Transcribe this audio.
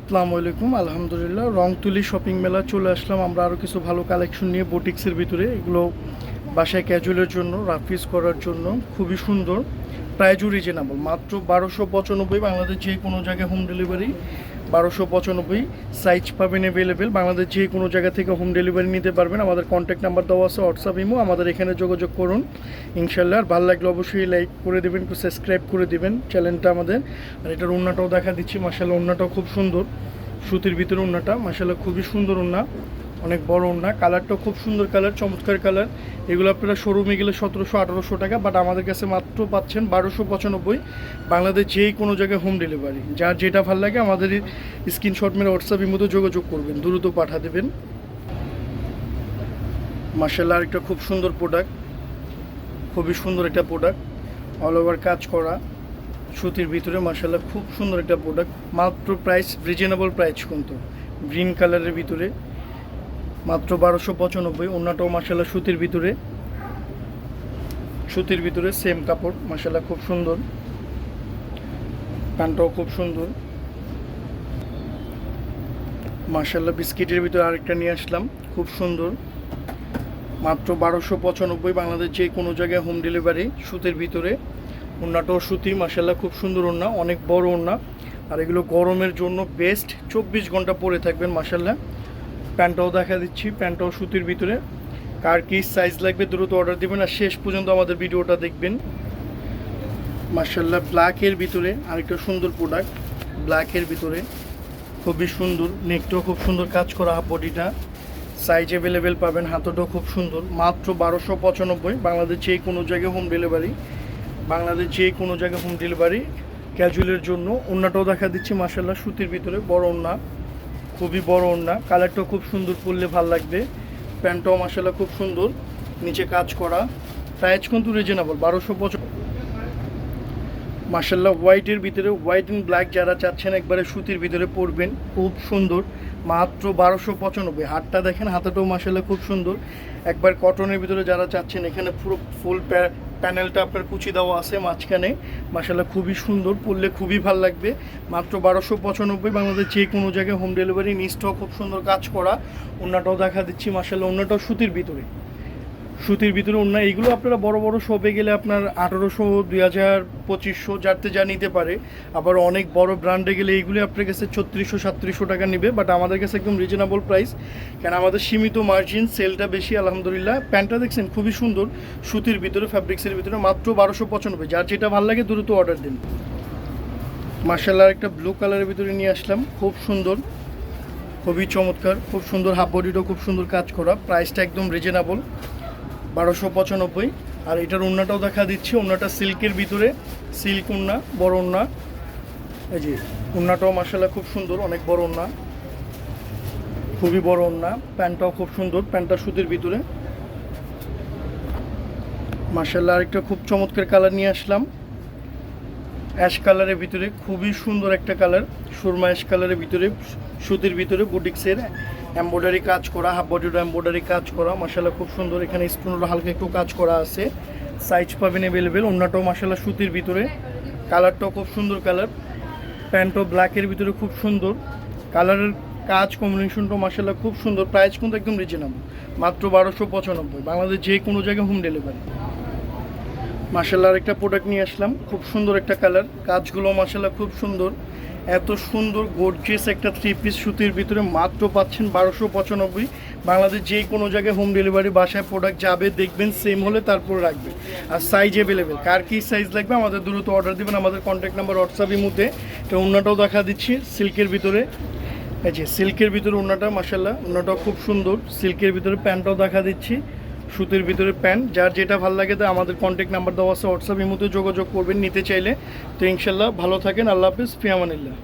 আসসালামু আলাইকুম, আলহামদুলিল্লাহ। রংতুলি শপিং মেলা চলে আসলাম। আমরা আরও কিছু ভালো কালেকশন নিয়ে বুটিক্সের ভিতরে। এগুলো বাসায় ক্যাজুয়ালের জন্য রাফিস করার জন্য। খুবই সুন্দর প্রাইজও রিজনেবল মাত্র বারোশো পঁচানব্বই বাংলাদেশ যে কোনো জায়গায় হোম ডেলিভারি বারোশো পঁচানব্বই সাইজ পাবেন অ্যাভেলেবেল বাংলাদেশ যে কোনো জায়গা থেকে হোম ডেলিভারি নিতে পারবেন। আমাদের কন্ট্যাক্ট নাম্বার দেওয়া আছে হোয়াটসঅ্যাপ ইমো আমাদের এখানে যোগাযোগ করুন। ইনশাল্লাহ আর ভালো লাগলে অবশ্যই লাইক করে দেবেন, একটু সাবস্ক্রাইব করে দেবেন চ্যানেলটা আমাদের। আর এটার ওনাটাও দেখা দিচ্ছি মাসাল্লাহ ওনাটাও খুব সুন্দর। সুতির ভিতরে ওনাটা মাসাল্লাহ খুবই সুন্দর ওন্না অনেক বড় ওন্না কালারটাও খুব সুন্দর কালার, চমৎকার কালার। এগুলো আপনারা শোরুমে গেলে সতেরোশো, আঠারোশো টাকা বাট আমাদের কাছে মাত্র পাচ্ছেন বারোশো পঁচানব্বই। বাংলাদেশ যেই কোনো জায়গায় হোম ডেলিভারি যার যেটা ভালো লাগে আমাদের স্ক্রিনশট মেরে হোয়াটসঅ্যাপের মতো যোগাযোগ করবেন, দ্রুত পাঠা দেবেন। মার্শাল্লাহ আরেকটা খুব সুন্দর প্রোডাক্ট খুবই সুন্দর একটা প্রোডাক্ট অল ওভার কাজ করা। সুতির ভিতরে মার্শাল্লাহ খুব সুন্দর একটা প্রোডাক্ট মাত্র প্রাইস রিজনেবল প্রাইস কিন্তু। গ্রিন কালারের ভিতরে। মাত্র বারোশো পঁচানব্বই অন্যটাও মার্শাল্লাহ সুতির ভিতরে। সুতির ভিতরে সেম কাপড় মার্শাল্লাহ খুব সুন্দর। প্যান্টটাও খুব সুন্দর। মার্শাল্লাহ বিস্কিটের ভিতরে আরেকটা নিয়ে আসলাম, খুব সুন্দর। মাত্র বারোশো পঁচানব্বই বাংলাদেশ যে কোনো জায়গায় হোম ডেলিভারি সুতির ভিতরে। ওড়নাটাও সুতি মাসাল্লাহ খুব সুন্দর ওড়না, অনেক বড় ওড়না। আর এগুলো গরমের জন্য বেস্ট চব্বিশ ঘণ্টা পরে থাকবেন মাসাল্লাহ প্যান্টটাও দেখা দিচ্ছি, প্যান্টটাও সুতির ভিতরে। কার কি সাইজ লাগবে দ্রুত অর্ডার দেবেন আর শেষ পর্যন্ত আমাদের ভিডিওটা দেখবেন। মার্শাল্লাহ ব্ল্যাকের ভিতরে আরেকটা সুন্দর প্রোডাক্ট ব্ল্যাকের ভিতরে খুবই সুন্দর নেকটাও খুব সুন্দর কাজ করা বডিটা সাইজ অ্যাভেলেবেল পাবেন, হাতটাও খুব সুন্দর। মাত্র বারোশো পঁচানব্বই, বাংলাদেশ যে কোনো জায়গায় হোম ডেলিভারি বাংলাদেশ যে কোনো জায়গায় হোম ডেলিভারি ক্যাজুয়ালের জন্য। ওন্নাটাও দেখা দিচ্ছি মার্শাল্লাহ সুতির ভিতরে, বড় ওন্না খুবই বড় ওড়না। কালারটাও খুব সুন্দর পরলে ভালো লাগবে। প্যান্টটাও মার্শাল্লাহ খুব সুন্দর। নিচে কাজ করা। প্রাইস কিন্তু রিজনেবল বারোশো পঁচানব্বই মার্শাল্লাহ হোয়াইটের ভিতরে হোয়াইট অ্যান্ড ব্ল্যাক যারা চাচ্ছেন একবারে সুতির ভিতরে পরবেন, খুব সুন্দর। মাত্র বারোশো পঁচানব্বই। হাতটা দেখেন, হাতাটাও মার্শাল্লাহ খুব সুন্দর। একবার কটনের ভিতরে যারা চাচ্ছেন, এখানে পুরো ফুল প্যানেলটা আপনার কুচি দেওয়া আছে মাঝখানে। মাসাল্লাহ খুবই সুন্দর, পড়লে খুবই ভালো লাগবে। মাত্র বারোশো পঁচানব্বই বাংলাদেশ যে কোনো জায়গায় হোম ডেলিভারি নিচটাও খুব সুন্দর কাজ করা। অন্যটাও দেখা দিচ্ছি মাসাল্লাহ অন্যটাও সুতির ভিতরে। সুতির ভিতরে অন্য এইগুলো আপনারা বড় বড় শপে গেলে আপনার আঠারোশো, দুই হাজার, পঁচিশশো যাতে যা নিতে পারে। আবার অনেক বড় ব্র্যান্ডে গেলে এইগুলি আপনার কাছে ছত্রিশশো, সাতত্রিশশো টাকা নেবে বাট আমাদের কাছে একদম রিজনেবল প্রাইস কেন, আমাদের সীমিত মার্জিন সেলটা বেশি, আলহামদুলিল্লাহ। প্যান্টটা দেখছেন, খুবই সুন্দর। সুতির ভিতরে ফ্যাব্রিক্সের ভিতরে মাত্র বারোশো পঁচানব্বই। যার যেটা ভালো লাগে, দ্রুত অর্ডার দিন। মার্শাল্লাহ একটা ব্লু কালারের ভিতরে নিয়ে আসলাম। খুব সুন্দর। খুবই চমৎকার। খুব সুন্দর হাফ বডিটাও খুব সুন্দর কাজ করা। প্রাইসটা একদম রিজনেবল বারোশো পঁচানব্বই। আর এটার ওড়নাটাও দেখা দিচ্ছি। ওড়নাটা সিল্কের ভিতরে। সিল্ক ওড়না বড় ওড়না এই যে ওড়নাটাও মার্শাল্লাহ খুব সুন্দর, অনেক বড় ওড়না খুবই বড় ওড়না প্যান্টটাও খুব সুন্দর, প্যান্টটা সুতির ভিতরে। মার্শাল্লাহ আরেকটা খুব চমৎকার কালার নিয়ে আসলাম। অ্যাশ কালারের ভিতরে খুবই সুন্দর একটা কালার। সুরমা অ্যাশ কালারের ভিতরে, সুতির ভিতরে, বুটিক্সের এম্ব্রয়ডারি কাজ করা হাফ বডির এম্ব্রয়ডারি কাজ করা মশালা খুব সুন্দর। এখানে স্টোনের হালকা একটু কাজ করা আছে। সাইজ পাবেন অ্যাভেলেবেল অন্যটাও মশালা সুতির ভিতরে। কালারটাও খুব সুন্দর কালার প্যান্টও ব্ল্যাকের ভিতরে খুব সুন্দর। কালারের কাজ কম্বিনেশনটাও মাসাল্লাহ খুব সুন্দর। প্রাইস কিন্তু একদম রিজনেবল মাত্র বারোশো পঁচানব্বই। বাংলাদেশ যে কোনো জায়গায় হোম ডেলিভারি মার্শাল্লাহ একটা প্রোডাক্ট নিয়ে আসলাম। খুব সুন্দর একটা কালার কাজগুলো মার্শাল্লাহ খুব সুন্দর। এত সুন্দর গর্জিয়াস একটা থ্রি পিস সুতির ভিতরে মাত্র পাচ্ছেন বারোশো পঁচানব্বই। বাংলাদেশ যে কোনো জায়গায় হোম ডেলিভারি বাসায় প্রোডাক্ট যাবে, দেখবেন সেম হলে তারপর রাখবে আর সাইজ অ্যাভেলেবেল কার কী সাইজ লাগবে আমাদের দ্রুত অর্ডার দেবেন আমাদের কন্ট্যাক্ট নাম্বার হোয়াটসঅ্যাপের মধ্যে তো অন্যটাও দেখা দিচ্ছি সিল্কের ভিতরে। এই যে সিল্কের ভিতরে অন্যটা মাসাল্লাহ অন্যটাও খুব সুন্দর। সিল্কের ভিতরে প্যান্টটাও দেখা দিচ্ছি। সুতির ভিতরে প্যান্ট। যার যেটা ভালো লাগে, তা আমাদের কন্ট্যাক্ট নাম্বার দেওয়া আছে হোয়াটসঅ্যাপ মধ্যে যোগাযোগ করবেন, নিতে চাইলে। তো ইনশাল্লাহ ভালো থাকেন, আল্লাহ হাফিজ, ফিয়ামানিল্লাহ।